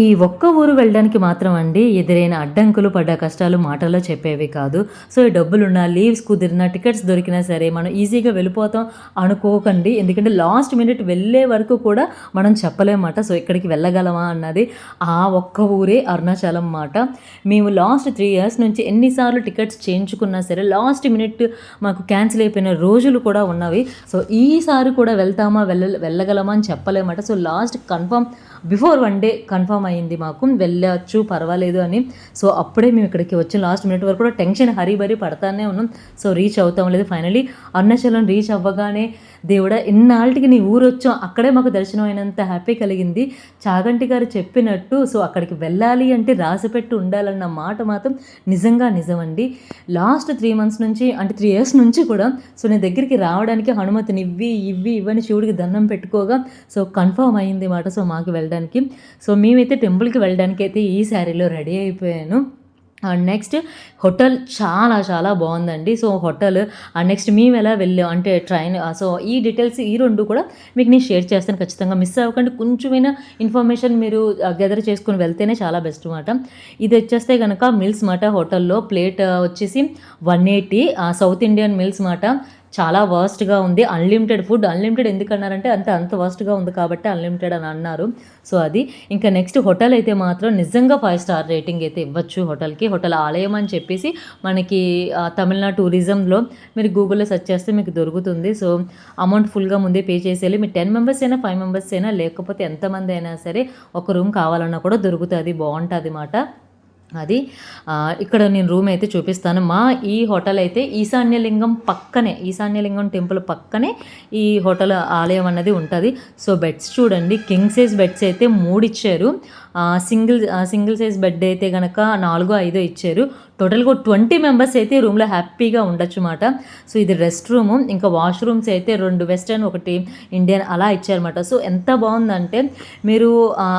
ఈ ఒక్క ఊరు వెళ్ళడానికి మాత్రం అండి ఎదురైన అడ్డంకులు పడ్డ కష్టాలు మాటల్లో చెప్పేవి కాదు. సో ఈ డబ్బులున్నా లీవ్స్ కుదిరినా టికెట్స్ దొరికినా సరే మనం ఈజీగా వెళ్ళిపోతాం అనుకోకండి. ఎందుకంటే లాస్ట్ మినిట్ వెళ్ళే వరకు కూడా మనం చెప్పలేమాట. సో ఇక్కడికి వెళ్ళగలమా అన్నది ఆ ఒక్క ఊరే అరుణాచలం మాట. మేము లాస్ట్ త్రీ ఇయర్స్ నుంచి ఎన్నిసార్లు టికెట్స్ చేయించుకున్నా సరే లాస్ట్ మినిట్ మాకు క్యాన్సిల్ అయిపోయిన రోజులు కూడా ఉన్నవి. సో ఈసారి కూడా వెళ్తామా వెళ్ళ వెళ్ళగలమా అని చెప్పలేమాట. So last confirm before one day confirm అయింది మాకు. వెళ్ళచ్చు పర్వాలేదు అని. సో అప్పుడే మేము ఇక్కడికి వచ్చి లాస్ట్ మినిట్ వరకు కూడా టెన్షన్ హరీబరీ పడతానే ఉన్నాం. సో రీచ్ అవుతాం లేదు ఫైనలీ అరుణాచలం రీచ్ అవ్వగానే దేవుడా ఇన్నాళ్ళకి నీ ఊరు వచ్చాం. అక్కడే మాకు దర్శనం అయినంత హ్యాపీ కలిగింది. చాగంటి గారు చెప్పినట్టు సో అక్కడికి వెళ్ళాలి అంటే రాసిపెట్టి ఉండాలన్న మాట మాత్రం నిజంగా నిజమండి. లాస్ట్ త్రీ మంత్స్ నుంచి అంటే త్రీ ఇయర్స్ నుంచి కూడా సో నేను దగ్గరికి రావడానికి హనుమతిని ఇవ్వి ఇవ్వి ఇవ్వని శివుడికి దండం పెట్టుకోగా సో కన్ఫర్మ్ అయింది మాట సో మాకు వెళ్ళడానికి. సో మేమైతే టెంపుల్కి వెళ్ళడానికి అయితే ఈ శారీలో రెడీ అయిపోయాను. అండ్ నెక్స్ట్ హోటల్ చాలా చాలా బాగుందండి. సో హోటల్ అండ్ నెక్స్ట్ మేము ఎలా వెళ్ళాం అంటే ట్రైన్ సో ఈ డీటెయిల్స్ ఈ రెండు కూడా మీకు నేను షేర్ చేస్తాను ఖచ్చితంగా. మిస్ అవ్వకుండా కొంచెమైనా ఇన్ఫర్మేషన్ మీరు గెదర్ చేసుకుని వెళ్తేనే చాలా బెస్ట్ అనమాట ఇది వచ్చేస్తే కనుక మిల్స్ మాట హోటల్లో ప్లేట్ వచ్చేసి one eighty south Indian meals మాట. చాలా వర్స్ట్గా ఉంది. అన్లిమిటెడ్ ఫుడ్ అన్లిమిటెడ్ ఎందుకు అన్నారంటే అంత అంత వర్స్ట్గా ఉంది కాబట్టి అన్లిమిటెడ్ అని అన్నారు. సో అది. ఇంకా నెక్స్ట్ హోటల్ అయితే మాత్రం నిజంగా ఫైవ్ స్టార్ రేటింగ్ అయితే ఇవ్వచ్చు హోటల్కి హోటల్ ఆలయం అని చెప్పేసి మనకి తమిళనాడు టూరిజంలో మీరు గూగుల్లో సెర్చ్ చేస్తే మీకు దొరుకుతుంది. సో అమౌంట్ ఫుల్గా ముందే పే చేసేయాలి. మీరు టెన్ మెంబర్స్ అయినా ఫైవ్ మెంబర్స్ అయినా లేకపోతే ఎంతమంది అయినా సరే ఒక రూమ్ కావాలన్నా కూడా దొరుకుతుంది బాగుంటుంది అన్నమాట అది ఇక్కడ నేను రూమ్ అయితే చూపిస్తాను. మా ఈ హోటల్ అయితే ఈశాన్యలింగం పక్కనే ఈశాన్యలింగం టెంపుల్ పక్కనే ఈ హోటల్ ఆలయం అన్నది ఉంటుంది. సో బెడ్స్ చూడండి కింగ్ సైజ్ బెడ్స్ అయితే మూడు ఇచ్చారు సింగిల్ సింగిల్ సైజ్ బెడ్ అయితే కనుక నాలుగో ఐదో ఇచ్చారు. టోటల్గా ట్వంటీ మెంబర్స్ అయితే రూమ్లో హ్యాపీగా ఉండొచ్చు అన్నమాట సో ఇది రెస్ట్ రూమ్ ఇంకా వాష్రూమ్స్ అయితే రెండు వెస్టర్న్ ఒకటి ఇండియన్ అలా ఇచ్చారన్నమాట. సో ఎంత బాగుందంటే మీరు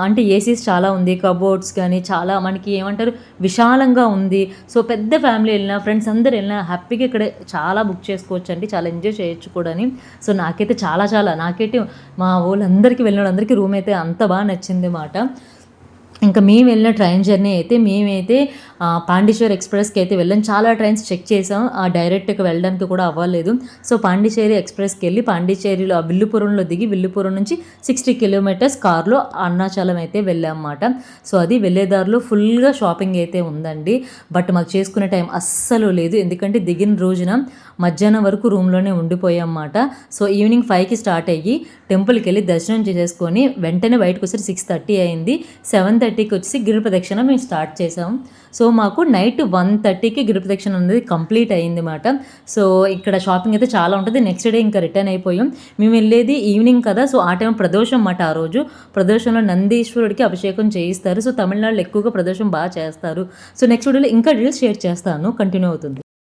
అంటే ఏసీస్ చాలా ఉంది కబోర్డ్స్ కానీ చాలా మనకి ఏమంటారు విశాలంగా ఉంది. సో పెద్ద ఫ్యామిలీ వెళ్ళినా ఫ్రెండ్స్ అందరు వెళ్ళినా హ్యాపీగా ఇక్కడ చాలా బుక్ చేసుకోవచ్చు అండి చాలా ఎంజాయ్ చేయొచ్చు కూడా అని సో నాకైతే చాలా చాలా నాకైతే మా వాళ్ళందరికీ వెళ్ళిన వాళ్ళందరికీ రూమ్ అయితే అంత బాగా నచ్చింది మాట. ఇంకా మేము వెళ్ళిన ట్రైన్ జర్నీ అయితే మేమైతే పాండిచేరి ఎక్స్ప్రెస్కి అయితే వెళ్ళాం. చాలా ట్రైన్స్ చెక్ చేసాం. ఆ డైరెక్ట్కి వెళ్ళడానికి కూడా అవ్వలేదు. సో పాండిచేరి ఎక్స్ప్రెస్కి వెళ్ళి పాండిచేరిలో ఆ విల్లుపురంలో దిగి విల్లుపురం నుంచి సిక్స్టీ కిలోమీటర్స్ కార్లో అరుణాచలం అయితే వెళ్ళామన్నమాట. సో అది వెళ్ళేదారిలో ఫుల్గా షాపింగ్ అయితే ఉందండి. బట్ మాకు చేసుకునే టైం అస్సలు లేదు. ఎందుకంటే దిగిన రోజున మధ్యాహ్నం వరకు రూమ్లోనే ఉండిపోయామన్నమాట. సో ఈవినింగ్ ఫైవ్కి స్టార్ట్ అయ్యి టెంపుల్కి వెళ్ళి దర్శనం చేసేసుకొని వెంటనే బయటకు వచ్చి సిక్స్ థర్టీ అయింది. సెవెన్ థర్టీకి వచ్చి గిరి ప్రదక్షిణ మేము స్టార్ట్ చేసాం. సో సో మాకు నైట్ వన్ థర్టీకి గిరి ప్రదక్షిణ అనేది కంప్లీట్ అయింది అన్నమాట సో ఇక్కడ షాపింగ్ అయితే చాలా ఉంటుంది. నెక్స్ట్ డే ఇంకా రిటర్న్ అయిపోయాం. మేము వెళ్ళేది ఈవినింగ్ కదా సో ఆ టైం ప్రదోషం అన్నమాట ఆ రోజు. ప్రదోషంలో నందీశ్వరుడికి అభిషేకం చేయిస్తారు. సో తమిళనాడులో ఎక్కువగా ప్రదోషం బాగా చేస్తారు. సో నెక్స్ట్ వీడియోలో ఇంకా డీటెయిల్స్ షేర్ చేస్తాను. కంటిన్యూ అవుతుంది.